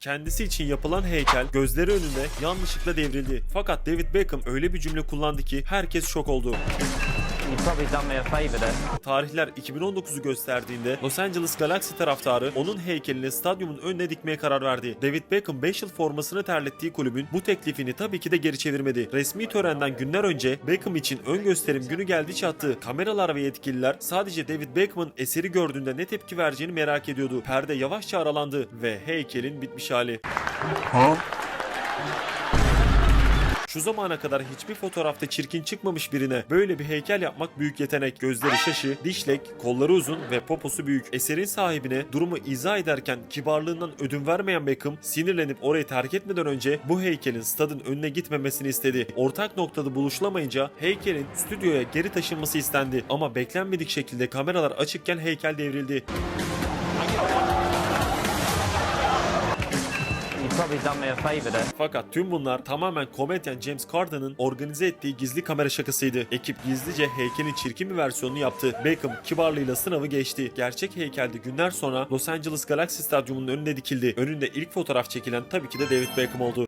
Kendisi için yapılan heykel gözleri önünde yanlışlıkla devrildi. Fakat David Beckham öyle bir cümle kullandı ki herkes şok oldu. You've probably done me a favour there. Tarihler 2019'u gösterdiğinde Los Angeles Galaxy taraftarı onun heykelini stadyumun önüne dikmeye karar verdi. David Beckham 5 yıl formasını terlettiği kulübün bu teklifini tabii ki de geri çevirmedi. Resmi törenden günler önce Beckham için ön gösterim günü geldi çattı. Kameralar ve yetkililer sadece David Beckham'ın eseri gördüğünde ne tepki vereceğini merak ediyordu. Perde yavaşça aralandı ve heykelin bitmiş hali. Şu zamana kadar hiçbir fotoğrafta çirkin çıkmamış birine böyle bir heykel yapmak büyük yetenek. Gözleri şaşı, dişlek, kolları uzun ve poposu büyük. Eserin sahibine durumu izah ederken kibarlığından ödün vermeyen Beckham sinirlenip orayı terk etmeden önce bu heykelin stadın önüne gitmemesini istedi. Ortak noktada buluşulamayınca heykelin stüdyoya geri taşınması istendi. Ama beklenmedik şekilde kameralar açıkken heykel devrildi. Fakat tüm bunlar tamamen komedyen James Carden'ın organize ettiği gizli kamera şakasıydı. Ekip gizlice heykelin çirkin bir versiyonunu yaptı. Beckham kibarlığıyla sınavı geçti. Gerçek heykelde günler sonra Los Angeles Galaxy Stadyumu'nun önüne dikildi. Önünde ilk fotoğraf çekilen tabii ki de David Beckham oldu.